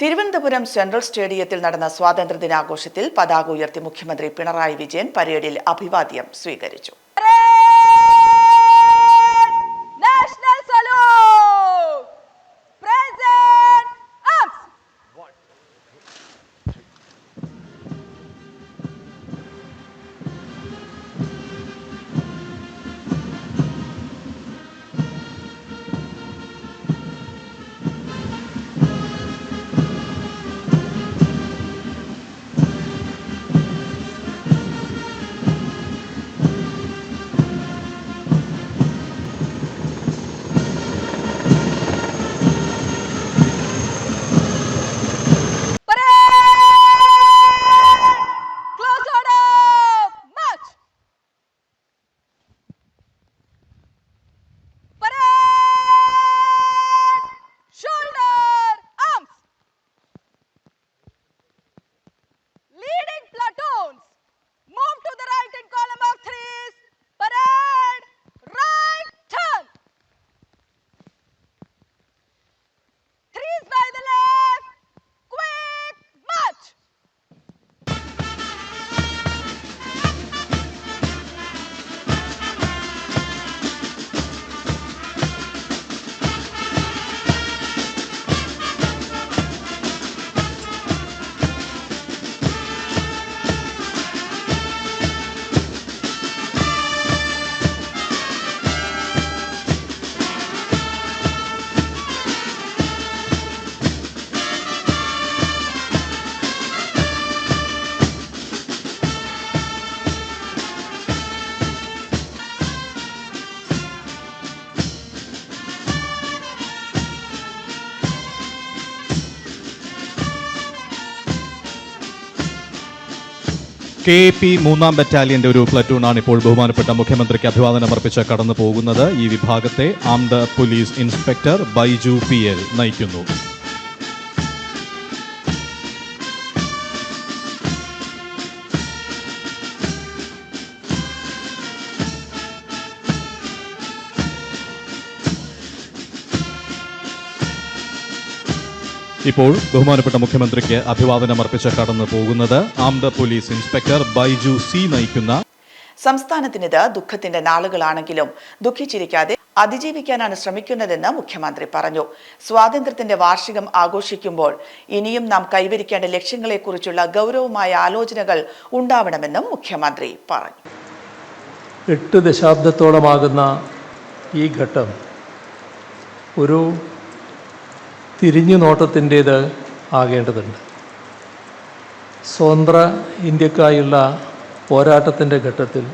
Thiruvananthapuram central സ്റ്റേഡിയത്തിൽ നടന്ന സ്വാതന്ത്ര്യദിനാഘോഷത്തിൽ പതാക ഉയർത്തി മുഖ്യമന്ത്രി പിണറായി വിജയൻ പരേഡിൽ അഭിവാദ്യം സ്വീകരിച്ചു. കെ പി മൂന്നാം ബറ്റാലിയന്റെ ഒരു പ്ലറ്റൂണാണ് ഇപ്പോൾ ബഹുമാനപ്പെട്ട മുഖ്യമന്ത്രിക്ക് അഭിവാദനം അർപ്പിച്ച് കടന്നു പോകുന്നത് ഈ വിഭാഗത്തെ armed police inspector Baiju P L നയിക്കുന്നു. ഇപ്പോൾ ബഹുമാനപ്പെട്ട മുഖ്യമന്ത്രിക്ക് അഭിവാദനം അർപ്പിച്ച് കടന്നു പോകുന്നത് armed police inspector Baiju C നയിക്കുന്ന സംസ്ഥാനത്തിനിത് ദുഃഖത്തിന്റെ നാളുകളാണെങ്കിലും ദുഃഖിച്ചിരിക്കാതെ അതിജീവിക്കാനാണ് ശ്രമിക്കുന്നതെന്ന് മുഖ്യമന്ത്രി പറഞ്ഞു. സ്വാതന്ത്ര്യത്തിന്റെ വാർഷികം ആഘോഷിക്കുമ്പോൾ ഇനിയും നാം കൈവരിക്കേണ്ട ലക്ഷ്യങ്ങളെക്കുറിച്ചുള്ള ഗൗരവമായ ആലോചനകൾ ഉണ്ടാവണമെന്നും മുഖ്യമന്ത്രി പറഞ്ഞു. എട്ട് ദശാബ്ദത്തോളമാകുന്ന ഈ ഘട്ടം ഒരു തിരിഞ്ഞു നോട്ടത്തിന്റേത് ആകേണ്ടതുണ്ട്. സ്വതന്ത്ര ഇന്ത്യക്കായുള്ള പോരാട്ടത്തിന്റെ ഘട്ടത്തിൽ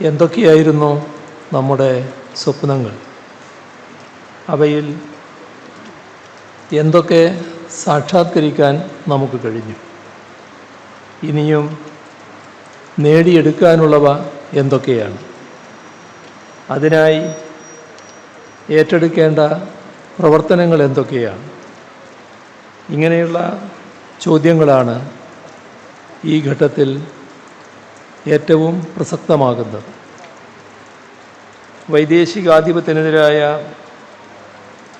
എന്തൊക്കെയായിരുന്നു നമ്മുടെ സ്വപ്നങ്ങൾ? അവയിൽ എന്തൊക്കെ സാക്ഷാത്കരിക്കാൻ നമുക്ക് കഴിഞ്ഞു? ഇനിയും നേടിയെടുക്കാനുള്ളവ എന്തൊക്കെയാണ്? അതിനായി ഏറ്റെടുക്കേണ്ട പ്രവർത്തനങ്ങൾ എന്തൊക്കെയാണ്? ഇങ്ങനെയുള്ള ചോദ്യങ്ങളാണ് ഈ ഘട്ടത്തിൽ ഏറ്റവും പ്രസക്തമാകുന്നത്. വൈദേശികാധിപത്യത്തിനെതിരായ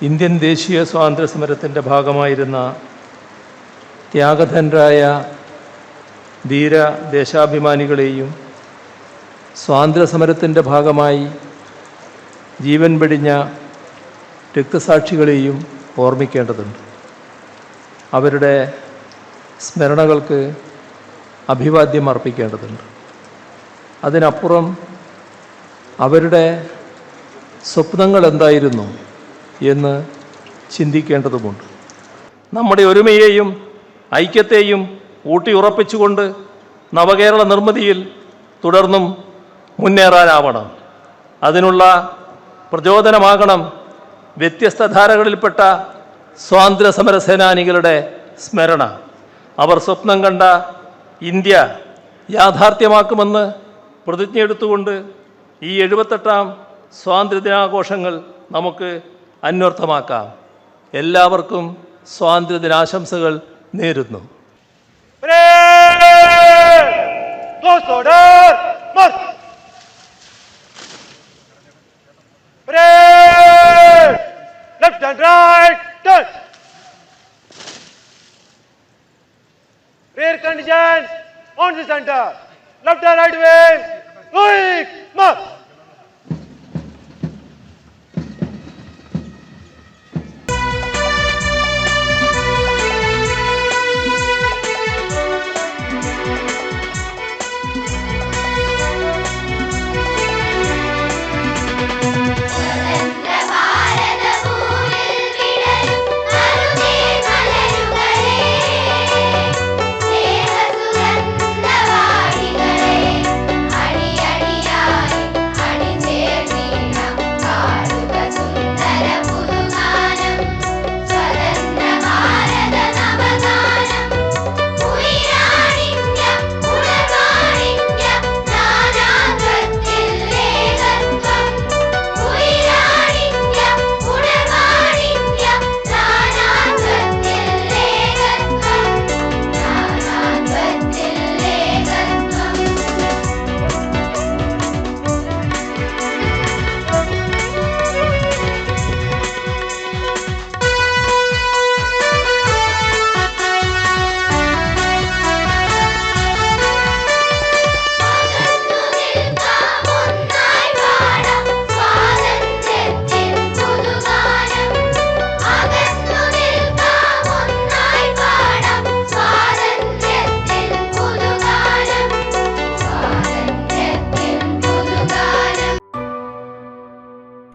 ഇന്ത്യൻ ദേശീയ സ്വാതന്ത്ര്യ സമരത്തിന്റെ ഭാഗമായിരുന്ന ത്യാഗധനരായ ധീര ദേശാഭിമാനികളെയും സ്വാതന്ത്ര്യ സമരത്തിന്റെ ഭാഗമായി ജീവൻ വെടിഞ്ഞ രക്തസാക്ഷികളെയും ഓർമ്മിക്കേണ്ടതുണ്ട്. അവരുടെ സ്മരണകൾക്ക് അഭിവാദ്യം അർപ്പിക്കേണ്ടതുണ്ട്. അതിനപ്പുറം അവരുടെ സ്വപ്നങ്ങൾ എന്തായിരുന്നു എന്ന് ചിന്തിക്കേണ്ടതുമുണ്ട്. നമ്മുടെ ഒരുമയെയും ഐക്യത്തെയും ഊട്ടിയുറപ്പിച്ചുകൊണ്ട് നവകേരള നിർമ്മിതിയിൽ തുടർന്നും മുന്നേറാനാവണം. അതിനുള്ള പ്രചോദനമാകണം വ്യത്യസ്ത ധാരകളിൽപ്പെട്ട സ്വാതന്ത്ര്യ സമര സേനാനികളുടെ സ്മരണ. അവർ സ്വപ്നം കണ്ട ഇന്ത്യ യാഥാർത്ഥ്യമാക്കുമെന്ന് പ്രതിജ്ഞയെടുത്തുകൊണ്ട് ഈ എഴുപത്തെട്ടാം സ്വാതന്ത്ര്യദിനാഘോഷങ്ങൾ നമുക്ക് അന്വർത്ഥമാക്കാം. എല്ലാവർക്കും സ്വാതന്ത്ര്യദിനാശംസകൾ നേരുന്നു. on the center. Left and right way, Quick. march.